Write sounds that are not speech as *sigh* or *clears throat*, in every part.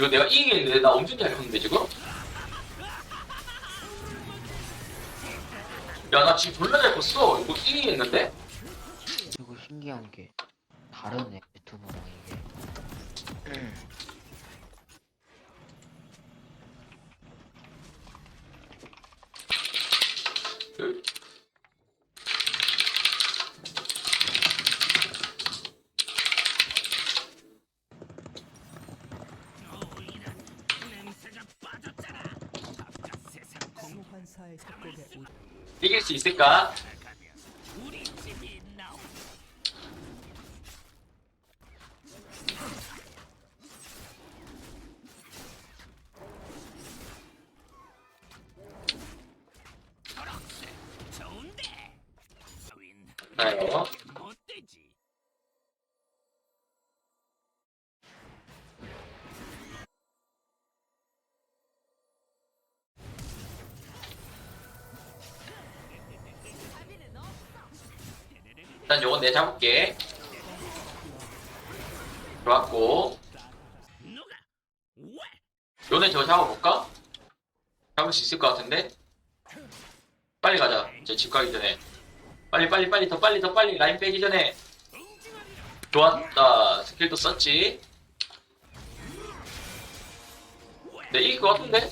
이거 내가 이기겠는데 나 엄청 잘 컸는데 지금? 야 나 지금 졸라 잘 컸어 이거 이기겠는데? 그리고 신기한 게 다르네 유튜브랑 이게 그- 소환사의 협곡에 오 이길 수 있을까? 일단 요건 내 잡을게. 좋았고. 요네 저거 잡아볼까? 잡을 수 있을 것 같은데? 빨리 가자. 저 집 가기 전에. 빨리 빨리 빨리 더 빨리 더 빨리 라인 빼기 전에. 좋았다. 스킬도 썼지. 네 이길 것 같은데?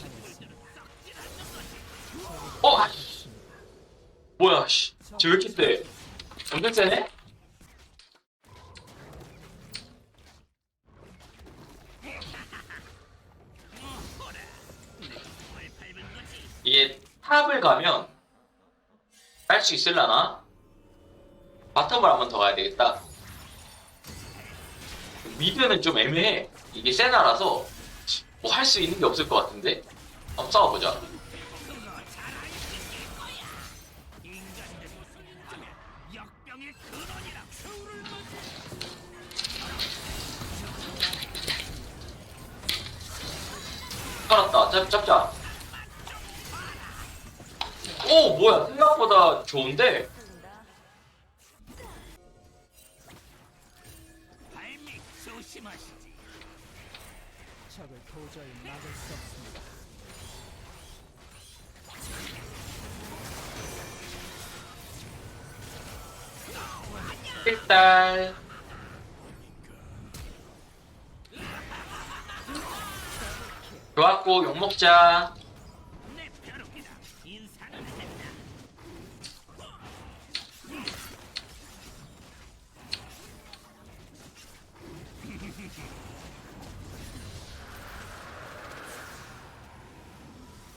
어? 뭐야 씨. 쟤왜 이렇게 세? 세네? 이게 탑을 가면 할 수 있을라나? 바텀을 한 번 더 가야 되겠다. 미드는 좀 애매해. 이게 세나라서 뭐 할 수 있는 게 없을 것 같은데? 한번 싸워보자. 잡, 잡자. 오, 뭐야. 생각보다 좋은데? 일단. 좋았고, 욕 먹자.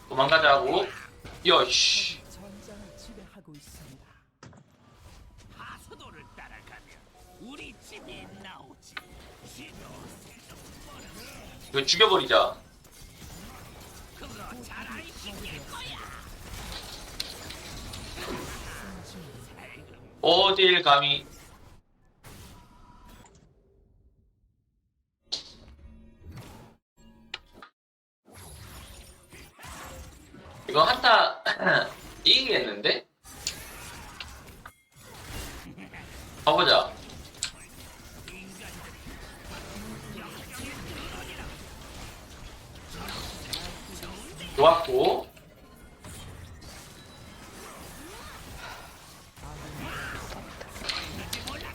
도망가자고. 여씨. 나오지. 이거 죽여버리자. 어딜 감히. 이거 한타 *clears throat* 이기겠는데? 가보자. 좋았고.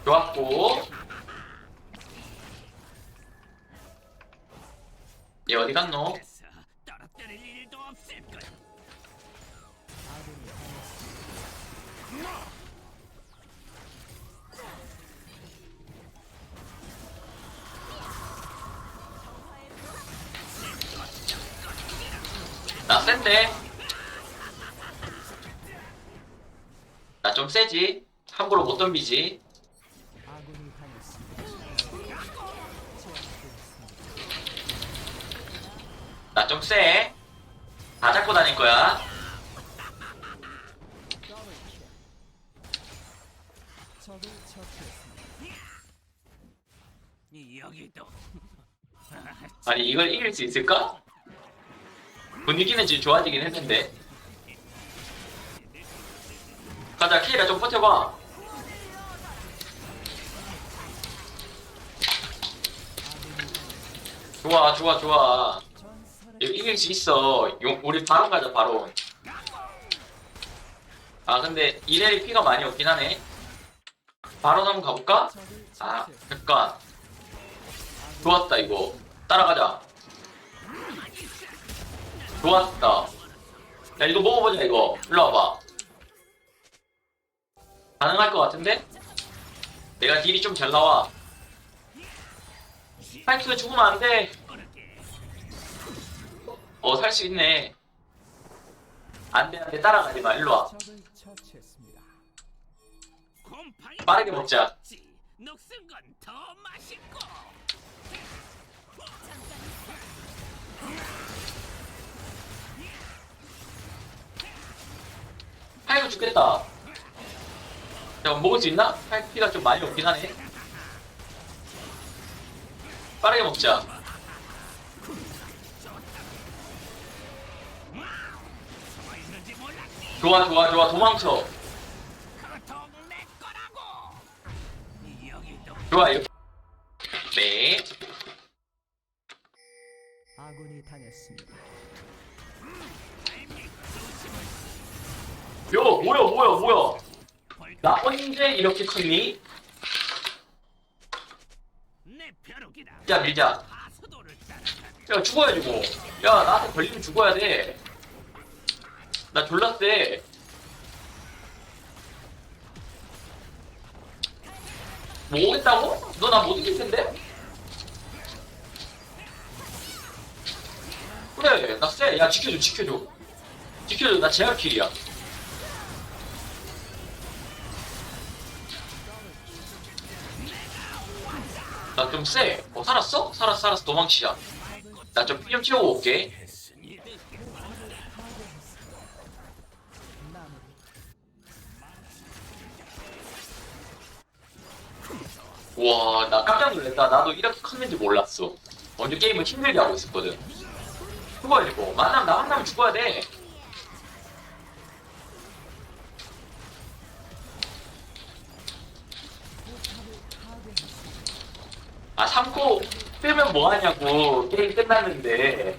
좋았고. 얘 어디 갔노? 나 센데? 나 좀 세지? 함부로 못 덤비지? 나좀 세? 다 잡고 다닐 거야? 적을 처치했습니다. 여기도 아니 이걸 이길 수 있을까? 분위기는 지금 좋아지긴 했는데 가자 키라 좀 버텨봐 좋아 좋아 좋아 이거 이길 수 있어. 용, 우리 바론 가자 바론 아 근데 이레리 피가 많이 없긴 하네. 바론 한번 가볼까? 아. 잠깐 좋았다 이거. 따라가자. 좋았다. 야 이거 먹어보자 이거. 일로 와봐. 가능할 것 같은데? 내가 딜이 좀 잘 나와. 파이크가 죽으면 안 돼 어 살 수 있네. 안 돼 안 돼. 따라가지 마. 일로 와. 빠르게 먹자. 파이크 죽겠다. 야 먹을 수 있나? 파이크 피가 좀 많이 없긴 하네. 빠르게 먹자 좋아 좋아 좋아. 도망쳐. 좋아 이렇게. 네. 아군이 당했습니다. 요 뭐야 뭐야 뭐야. 벌나 언제 이렇게 컸니? 내 벼룩이다. 야 밀자. 야 죽어야지 뭐야 나한테 걸리면 죽어야 돼 나 졸라 세뭐 오겠다고? 너 나 못 이길 텐데? 그래 나 쎄. 야 지켜줘 지켜줘 지켜줘 나 제압킬이야 나 좀 쎄. 어 살았어? 살았어 살았어 도망치자 나 좀 피 좀 채우고 올게 와, 나 깜짝 놀랐다. 나도 이렇게 컸는지 몰랐어. 먼저 게임을 힘들게 하고 있었거든. 죽어야지 뭐. 만나면 나 만나면 죽어야 돼. 아, 삼코 뜨면 뭐하냐고. 게임 끝났는데.